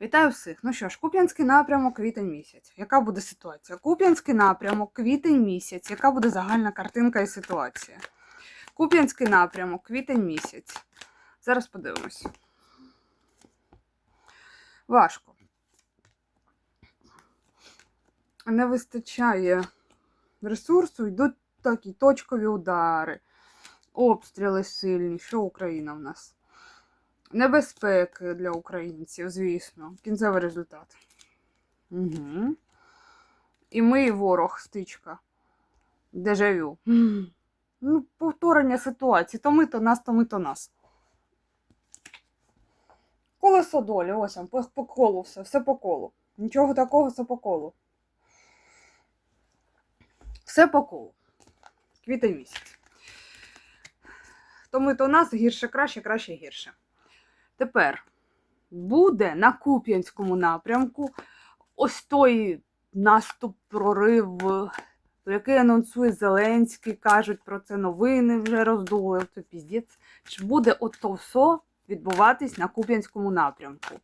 Вітаю всіх. Ну що ж, Куп'янський напрямок, квітень місяць. Яка буде ситуація? Куп'янський напрямок, квітень місяць. Яка буде загальна картинка і ситуація? Куп'янський напрямок, квітень місяць. Зараз подивимось. Важко. Не вистачає ресурсу, йдуть такі точкові удари, обстріли сильні. Що Україна в нас? Небезпеки для українців, звісно. Кінцевий результат. Угу. І ми, і ворог, стичка. Дежавю. Ну, повторення ситуації. То ми, то нас, то ми, то нас. Колесо долі, ось вам, по, по колу все, все по колу. Нічого такого, все по колу. Все по колу. Квітень місяць. То ми, то нас гірше, краще, краще, гірше. Тепер буде на Куп'янському напрямку ось той наступ, прорив, який анонсує Зеленський, кажуть про це новини вже роздули. Це піздець. Чи буде ото все відбуватись на Куп'янському напрямку?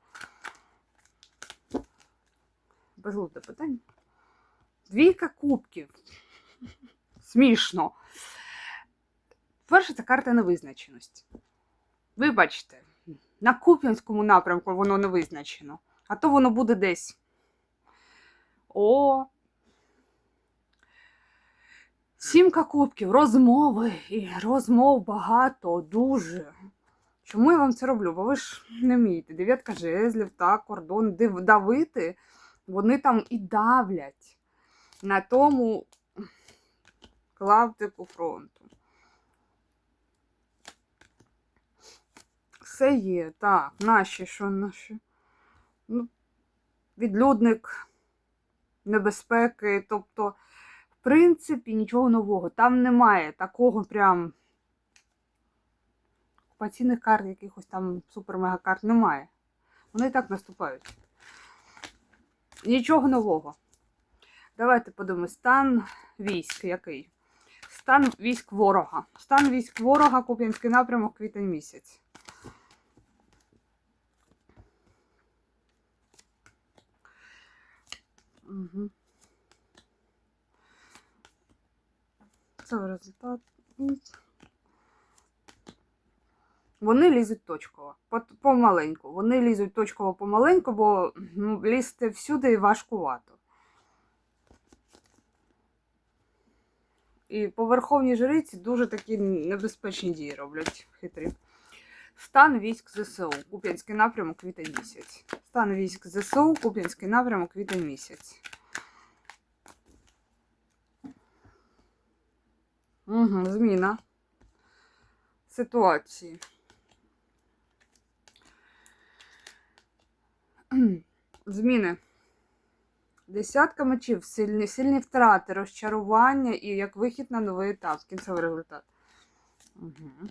Безглузде питання. Двійка кубків. Смішно. Перше, це карта невизначеності. Ви бачите, на Куп'янському напрямку воно не визначено. А то воно буде десь. О. Сімка кубків, розмови. І розмов багато, дуже. Чому я вам це роблю? Бо ви ж не вмієте. Дев'ятка жезлів, так, кордон, див, давити. Вони там і давлять на тому клаптику фронту. Все є, так, наші, що наші. Ну, відлюдник небезпеки. Тобто, в принципі, нічого нового. Там немає такого прям окупаційних карт, якихось там супер-мега-карт немає. Вони і так наступають. Нічого нового. Давайте подивимось, стан військ який? Стан військ ворога. Стан військ ворога, Куп'янський напрямок, квітень місяць. Це результат. Вони лізуть точково, помаленьку. Вони лізуть точково помаленьку, бо ну, лізти всюди важкувато. І по верховній жриці дуже такі небезпечні дії роблять хитрі. Стан військ ЗСУ. Куп'янський напрямок квітень місяць. Стан військ ЗСУ, Куп'янський напрямок квітень місяць. Угу, зміна ситуації. Зміни. Десятка мечів, сильні, сильні втрати, розчарування і як вихід на новий етап, кінцевий результат. Угу.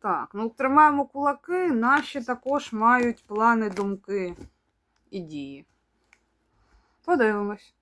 Так, ну тримаємо кулаки, наші також мають плани, думки і дії. Подивимось.